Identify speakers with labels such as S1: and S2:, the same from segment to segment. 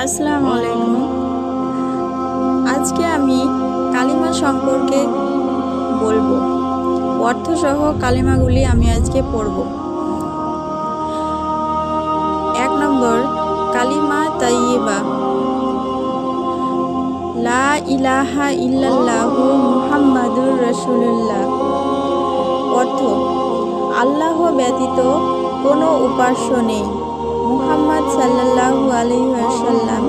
S1: আসসালামু আলাইকুম। আজকে আমি কালিমা সম্পর্কে বলব। অর্থসহ কালিমাগুলি আমি আজকে পড়ব। এক নম্বর, কালিমা তাইয়িবা। লা ইলাহা ইল্লাল্লাহু মুহাম্মাদুর রাসূলুল্লাহ। অর্থ, আল্লাহ ব্যতীত কোনো উপাস্য নেই। মুহাম্মদ সাল্লাল্লাহু আলাইহি ওয়াসাল্লাম,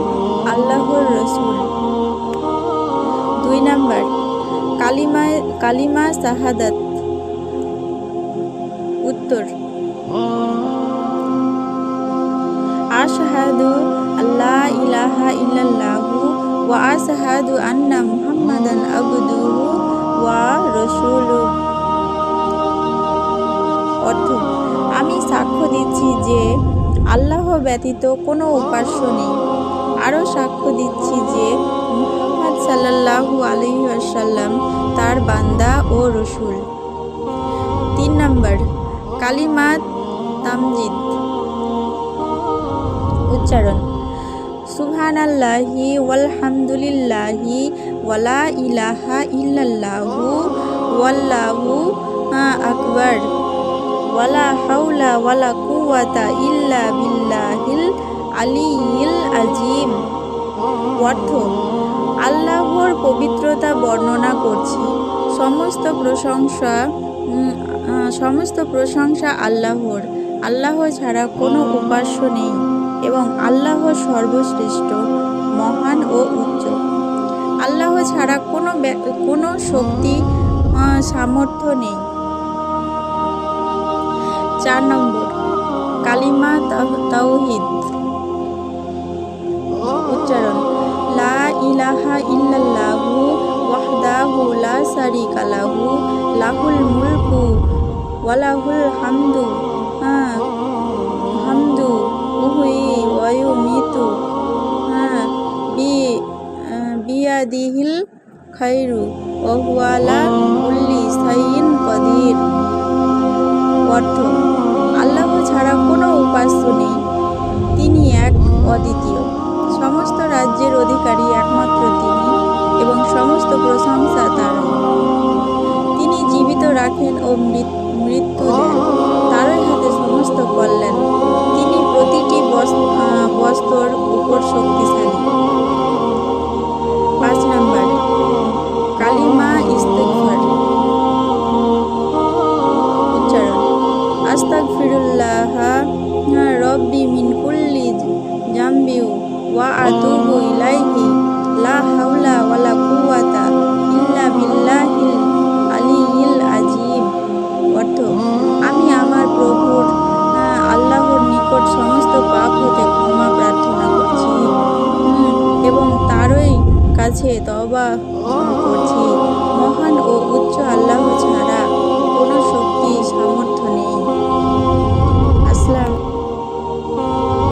S1: আল্লাহর রসুল। দুই নাম্বার কালিমা কালিমা শাহাদাত। উত্তর, আশহাদু আল্লাহ ইলাহা ইল্লাল্লাহু ওয়া আশহাদু আন্না মুহাম্মাদান আবদুহু ওয়া রাসূলুহু। অর্থ, আমি সাক্ষ্য দিচ্ছি যে আল্লাহ ব্যতীত কোনো উপাস্য নেই। আরও সাক্ষ্য দিচ্ছি যে মুহাম্মদ সাল্লাল্লাহু আলাইহি ওয়াসাল্লাম তার বান্দা ও রসুল। তিন নম্বর কালিমা তামজিদ। উচ্চারণ, সুবহানাল্লাহি ওয়ালহামদুলিল্লাহি ওয়ালা ইলাহা ইল্লাল্লাহু ওয়াল্লাহু আকবার। ওয়ালা হাউলা কুওয়াতা ইল্লা বিল্লাহিল আলিয়িল আজিম অর্থ, আল্লাহর পবিত্রতা বর্ণনা করছি। সমস্ত প্রশংসা সমস্ত প্রশংসা আল্লাহর। আল্লাহ ছাড়া কোনো উপাস্য নেই এবং আল্লাহ সর্বশ্রেষ্ঠ, মহান ও উচ্চ। আল্লাহ ছাড়া কোনো কোনো শক্তি সামর্থ্য নেই। চার নম্বর। কালিমা তাও- তাওহিদ। উচ্চারণ, লা ইলাহা ইল্লাল্লাহু ওয়াহদাহু লা শারিকা লাহু, লাহুল মুলকু ওয়া লাহুল হামদু হ্যাঁ হামদু, উহুই ওয়া ইউমিতু হ্যাঁ বি বিয়াদিহিল খাইরু, ওয়া হুয়া আলা কুল্লি শাইইন কাদির। সমস্ত রাজ্যের অধিকারী একমাত্র তিনি এবং সমস্ত প্রশংসা তার। তিনি জীবিত রাখেন ও মৃত- মৃত্যু দেন। তারই হাতে সমস্ত কল্যাণ। তিনি প্রতিটি বস- আহ, উপর শক্তিশালী। পাঁচ নাম্বার কালিমা ইস্তেগফার কাছে তবা করছি। মহান ও উচ্চ আল্লাহ